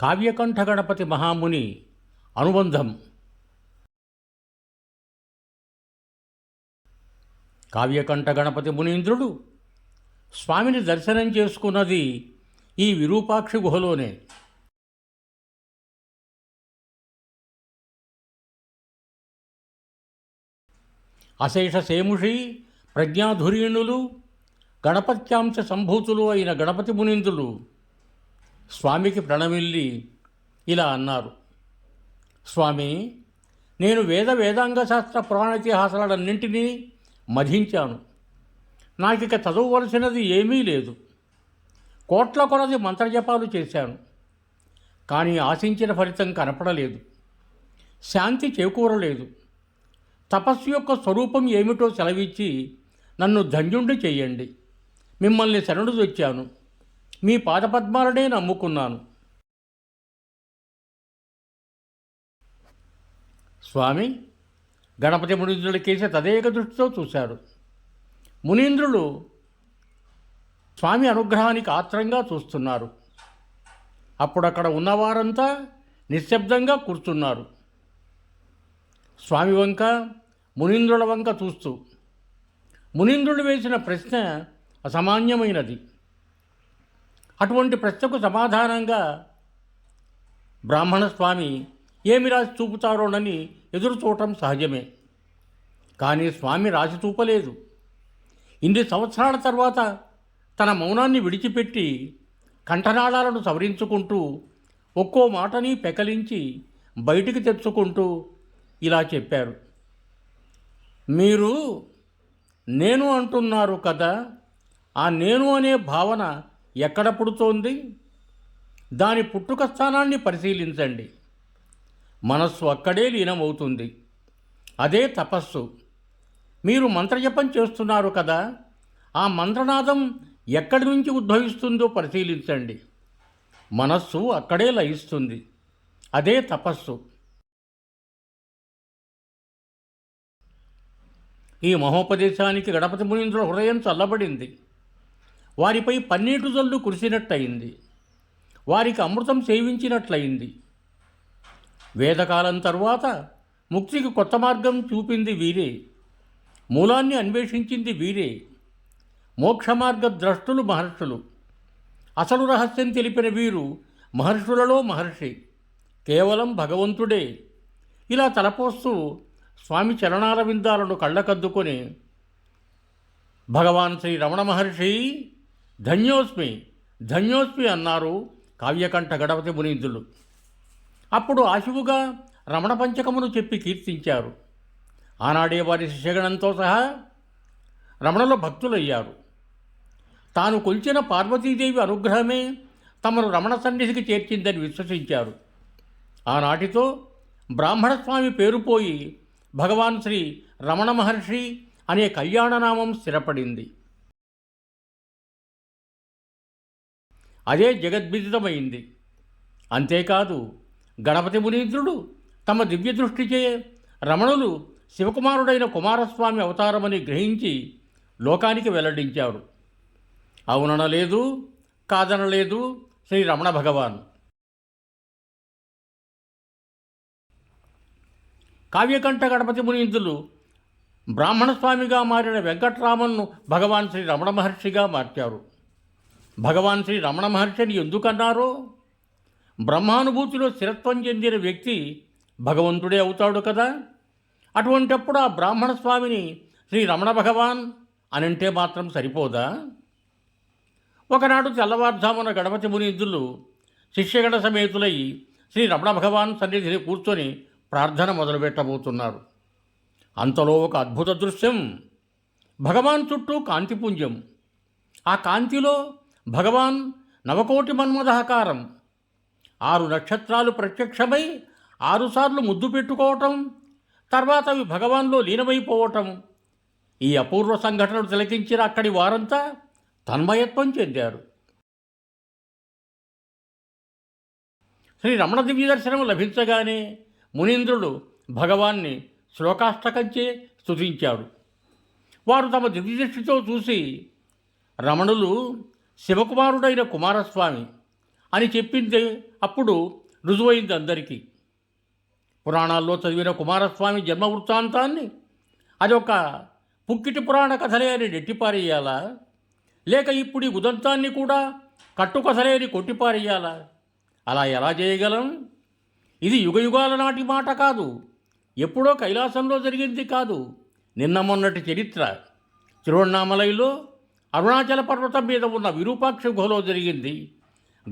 కావ్యకంఠ గణపతి మహాముని అనుబంధం. కావ్యకంఠ గణపతి మునీంద్రుడు స్వామిని దర్శనం చేసుకున్నది ఈ విరూపాక్షి గుహలోనే. అశేష సేముషి ప్రజ్ఞాధురీణులు గణపత్యాంశ సంభూతులు అయిన గణపతి మునీంద్రులు స్వామికి ప్రణమిల్లి ఇలా అన్నారు. స్వామి నేను వేద వేదాంగ శాస్త్ర పురాణితిహాసాలన్నింటినీ మధించాను. నాకిక చదవవలసినది ఏమీ లేదు. కోట్ల కొలది మంత్రజపాలు చేశాను. కానీ ఆశించిన ఫలితం కనపడలేదు. శాంతి చేకూరలేదు. తపస్సు యొక్క స్వరూపం ఏమిటో సెలవిచ్చి నన్ను ధన్యుండి చేయండి మిమ్మల్ని శరణుడు తెచ్చాను. మీ పాదపద్మాలనే నమ్ముకున్నాను. స్వామి గణపతి మునీంద్రుడి కేసి తదేక దృష్టితో చూశారు మునీంద్రులు స్వామి అనుగ్రహానికి ఆత్రంగా చూస్తున్నారు. అప్పుడక్కడ ఉన్నవారంతా నిశ్శబ్దంగా కూర్చున్నారు. స్వామి వంక మునీంద్రుల వంక చూస్తూ మునీంద్రుడు వేసిన ప్రశ్న అసామాన్యమైనది. అటువంటి ప్రశ్నకు సమాధానంగా బ్రాహ్మణ స్వామి ఏమి రాసి చూపుతారోనని ఎదురు చూడటం సహజమే. కానీ స్వామి రాసి చూపలేదు. ఇన్ని సంవత్సరాల తర్వాత తన మౌనాన్ని విడిచిపెట్టి కంఠనాళాలను సవరించుకుంటూ ఒక్కో మాటని పెకలించి బయటికి తెచ్చుకుంటూ ఇలా చెప్పారు. మీరు నేను అంటున్నారు కదా ఆ నేను అనే భావన ఎక్కడ పుడుతోంది? దాని పుట్టుక స్థానాన్ని పరిశీలించండి. మనస్సు అక్కడే లీనమవుతుంది. అదే తపస్సు. మీరు మంత్రజపం చేస్తున్నారు కదా ఆ మంత్రనాదం ఎక్కడి నుంచి ఉద్భవిస్తుందో పరిశీలించండి. మనస్సు అక్కడే లయిస్తుంది. అదే తపస్సు. ఈ మహోపదేశానికి గణపతి మునీంద్రుల హృదయం చల్లబడింది. వారిపై పన్నీటి జల్లు కురిసినట్టయింది. వారికి అమృతం సేవించినట్లయింది. వేదకాలం తరువాత ముక్తికి కొత్త మార్గం చూపింది వీరే. మూలాన్ని అన్వేషించింది వీరే. మోక్ష మార్గ ద్రష్టులు మహర్షులు. అసలు రహస్యం తెలిపిన వీరు మహర్షులలో మహర్షి. కేవలం భగవంతుడే. ఇలా తలపోస్తూ స్వామి చరణాల విందాలను కళ్ళకద్దుకొని భగవాన్ శ్రీ రమణ మహర్షి ధన్యోస్మి ధన్యోస్మి అన్నారు కావ్యకంఠ గణపతి మునీంద్రులు. అప్పుడు ఆశువుగా రమణ పంచకమును చెప్పి కీర్తించారు. ఆనాడే వారి శిష్యగణంతో సహా రమణలో భక్తులయ్యారు. తాను కొలిచిన పార్వతీదేవి అనుగ్రహమే తమను రమణ సన్నిధికి చేర్చిందని విశ్వసించారు. ఆనాటితో బ్రాహ్మణస్వామి పేరుపోయి భగవాన్ శ్రీ రమణ మహర్షి అనే కళ్యాణనామం స్థిరపడింది. అదే జగద్విదితమైంది. అంతేకాదు గణపతి మునీంద్రుడు తమ దివ్య దృష్టిచే రమణులు శివకుమారుడైన కుమారస్వామి అవతారమని గ్రహించి లోకానికి వెల్లడించారు. అవుననలేదు కాదనలేదు శ్రీ రమణ భగవాన్. కావ్యకంఠ గణపతి మునీంద్రులు బ్రాహ్మణస్వామిగా మారిన వెంకట్రామన్ను భగవాన్ శ్రీ రమణ మహర్షిగా మార్చారు. భగవాన్ శ్రీ రమణ మహర్షిని ఎందుకన్నారో? బ్రహ్మానుభూతిలో స్థిరత్వం చెందిన వ్యక్తి భగవంతుడే అవుతాడు కదా? అటువంటప్పుడు ఆ బ్రాహ్మణ స్వామిని శ్రీ రమణ భగవాన్ అనంటే మాత్రం సరిపోదా? ఒకనాడు తెల్లవారుజామున గణపతి మునీంద్రులు శిష్యగణ సమేతులై శ్రీ రమణ భగవాన్ సన్నిధిని కూర్చొని ప్రార్థన మొదలుపెట్టబోతున్నారు. అంతలో ఒక అద్భుత దృశ్యం. భగవాన్ చుట్టూ కాంతిపుంజం. ఆ కాంతిలో భగవాన్ నవకోటి మన్మదహకారం ఆరు నక్షత్రాలు ప్రత్యక్షమై ఆరుసార్లు ముద్దు పెట్టుకోవటం తర్వాత అవి భగవాన్లో లీనమైపోవటం. ఈ అపూర్వ సంఘటనలు తిలకించిన అక్కడి వారంతా తన్మయత్వం చెందారు. శ్రీ రమణ దివ్య దర్శనం లభించగానే మునీంద్రుడు భగవాన్ని శ్లోకాష్టకంచే స్తుతించాడు. వారు తమ దివ్య దృష్టితో చూసి రమణులు శివకుమారుడైన కుమారస్వామి అని చెప్పింది అప్పుడు రుజువైంది అందరికీ. పురాణాల్లో చదివిన కుమారస్వామి జన్మ వృత్తాంతాన్ని అదొక పుక్కిటి పురాణ కథలే అని నెట్టిపారేయాలా? లేక ఇప్పుడు ఈ ఉదంతాన్ని కూడా కట్టుకథలే అని కొట్టిపారేయాలా? అలా ఎలా చేయగలం? ఇది యుగయుగాల నాటి మాట కాదు. ఎప్పుడో కైలాసంలో జరిగింది కాదు. నిన్న మొన్నటి చరిత్ర. తిరువణామలైలో అరుణాచల పర్వతం మీద ఉన్న విరూపాక్ష గుహలో జరిగింది.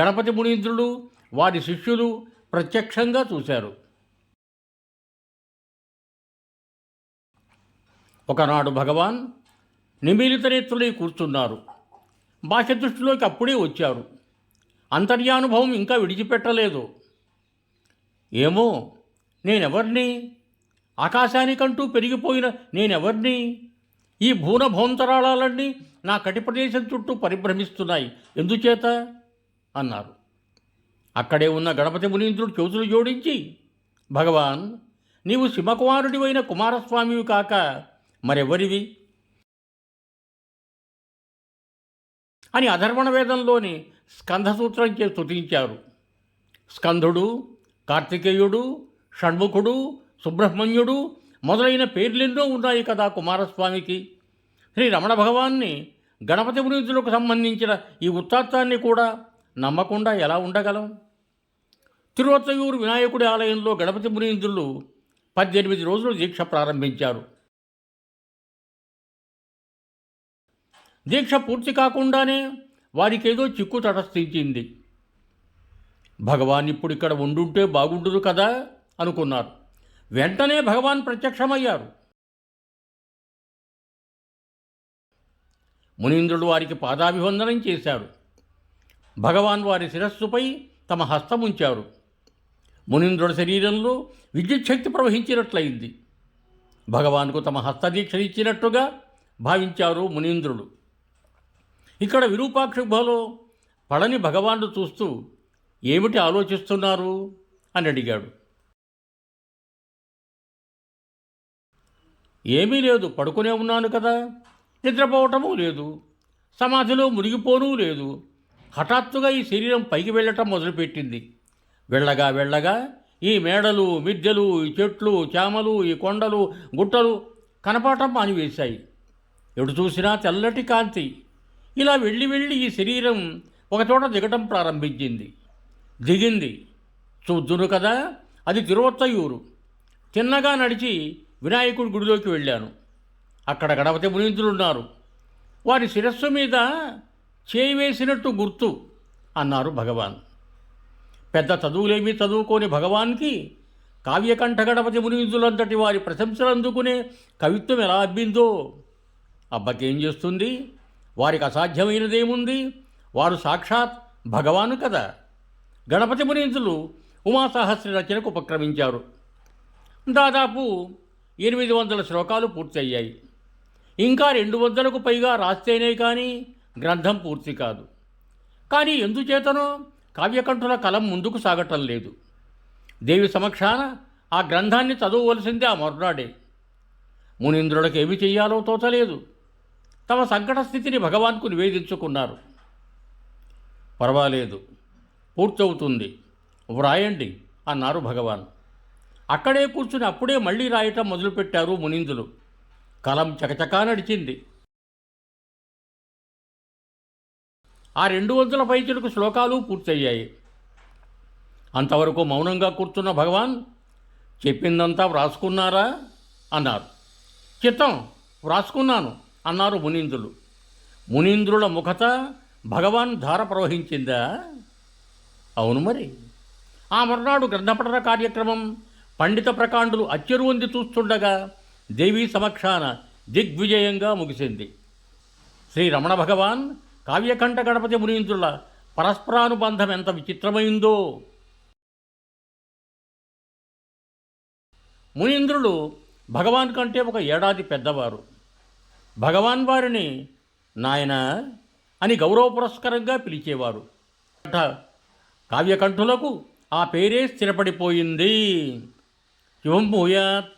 గణపతి మునీంద్రులు వారి శిష్యులు ప్రత్యక్షంగా చూశారు. ఒకనాడు భగవాన్ నిమీలిత నేత్రులై కూర్చున్నారు. భాష దృష్టిలోకి అప్పుడే వచ్చారు. అంతర్యానుభవం ఇంకా విడిచిపెట్టలేదు. ఏమో నేనెవర్ని? ఆకాశానికంటూ పెరిగిపోయిన నేనెవర్ని? ఈ భూన భౌంతరాళాలన్నీ నా కటి ప్రదేశం చుట్టూ పరిభ్రమిస్తున్నాయి. ఎందుచేత? అన్నారు. అక్కడే ఉన్న గణపతి మునీంద్రుడు చెవుతులు జోడించి భగవాన్ నీవు సింహకుమారుడివైన కుమారస్వామివి కాక మరెవరివి? అని అధర్వణ వేదంలోని స్కంధసూత్రం చే స్తుతించారు. స్కంధుడు కార్తికేయుడు షణ్ముఖుడు సుబ్రహ్మణ్యుడు మొదలైన పేర్లెన్నో ఉన్నాయి కదా కుమారస్వామికి. శ్రీ రమణ భగవాన్ని గణపతి మునీతులకు సంబంధించిన ఈ వృత్తాంతాన్ని కూడా నమ్మకుండా ఎలా ఉండగలం? తిరువత్తయూరు వినాయకుడి ఆలయంలో గణపతి మునీంద్రులు పద్దెనిమిది రోజులు దీక్ష ప్రారంభించారు. దీక్ష పూర్తి కాకుండానే వారికేదో చిక్కు తటస్థించింది. భగవాన్ ఇప్పుడు ఇక్కడ ఉండుంటే బాగుండును కదా అనుకున్నారు. వెంటనే భగవాన్ ప్రత్యక్షమయ్యారు. మునీంద్రుడు వారికి పాదాభివందనం చేశాడు భగవాన్ వారి శిరస్సుపై తమ హస్తముంచారు. మునీంద్రుడి శరీరంలో విద్యుత్ శక్తి ప్రవహించినట్లయింది. భగవాన్కు తమ హస్తదీక్షనిచ్చినట్టుగా భావించారు మునీంద్రుడు. ఇక్కడ విరూపాక్ష గుహలో పళని భగవాను చూస్తూ ఏమిటి ఆలోచిస్తున్నారు? అని అడిగాడు. ఏమీ లేదు పడుకునే ఉన్నాను కదా. నిద్రపోవటమూ లేదు. సమాధిలో మునిగిపోనూ లేదు. హఠాత్తుగా ఈ శరీరం పైకి వెళ్ళటం మొదలుపెట్టింది. వెళ్ళగా వెళ్ళగా ఈ మేడలు మిద్దెలు ఈ చెట్లు చామలు ఈ కొండలు గుట్టలు కనపడటం మానివేశాయి. ఎటు చూసినా తెల్లటి కాంతి. ఇలా వెళ్ళి వెళ్ళి ఈ శరీరం ఒకచోట దిగటం ప్రారంభించింది. దిగింది. చూద్దును కదా అది తిరువత్తయూరు. తిన్నగా నడిచి వినాయకుడి గుడిలోకి వెళ్ళాను. అక్కడ గణపతి మునీంద్రులు ఉన్నారు. వారి శిరస్సు మీద చేయి వేసినట్టు గుర్తు అన్నారు భగవాన్. పెద్ద చదువులేమీ చదువుకోని భగవాన్కి కావ్యకంఠ గణపతి మునీంద్రులంతటి వారి ప్రశంసలు అందుకునే కవిత్వం ఎలా అబ్బిందో? అబ్బకేం చేస్తుంది? వారికి అసాధ్యమైనదేముంది? వారు సాక్షాత్ భగవాను కదా. గణపతి మునీంద్రులు ఉమాసహస్ర రచనకు ఉపక్రమించారు. దాదాపు ఎనిమిది వందల శ్లోకాలు పూర్తయ్యాయి. ఇంకా రెండు వందలకు పైగా రాస్తేనే కానీ గ్రంథం పూర్తి కాదు. కానీ ఎందుచేతనో కావ్యకంఠుల కలం ముందుకు సాగటం లేదు. దేవి సమక్షాన ఆ గ్రంథాన్ని చదవవలసిందే ఆ మరునాడే. మునీంద్రులకు ఏమి చెయ్యాలో తోచలేదు. తమ సంకట స్థితిని భగవాన్కు నివేదించుకున్నారు. పర్వాలేదు పూర్తవుతుంది. వ్రాయండి అన్నారు భగవాన్. అక్కడే కూర్చుని అప్పుడే మళ్ళీ రాయటం మొదలుపెట్టారు మునీందులు కలం చకచకా నడిచింది. ఆ రెండు వందల పైచులకు శ్లోకాలు పూర్తయ్యాయి. అంతవరకు మౌనంగా కూర్చున్న భగవాన్ చెప్పిందంతా వ్రాసుకున్నారా? అన్నారు. చిత్తం వ్రాసుకున్నాను అన్నారు మునీంద్రులు. మునీంద్రుల ముఖత భగవాన్ ధార ప్రవహించిందా? అవును మరి. ఆ మర్నాడు గ్రంథపఠన కార్యక్రమం పండిత ప్రకాండులు అచ్చెరువంది చూస్తుండగా దేవి సమక్షాన దిగ్విజయంగా ముగిసింది. శ్రీ రమణ భగవాన్ కావ్యకంఠ గణపతి మునీంద్రుల పరస్పరానుబంధం ఎంత విచిత్రమైందో! మునీంద్రులు భగవాన్ కంటే ఒక ఏడాది పెద్దవారు. భగవాన్ వారిని నాయన అని గౌరవ పురస్కారంగా పిలిచేవారు. కావ్యకంఠులకు ఆ పేరే స్థిరపడిపోయింది. శివం భూయాత్.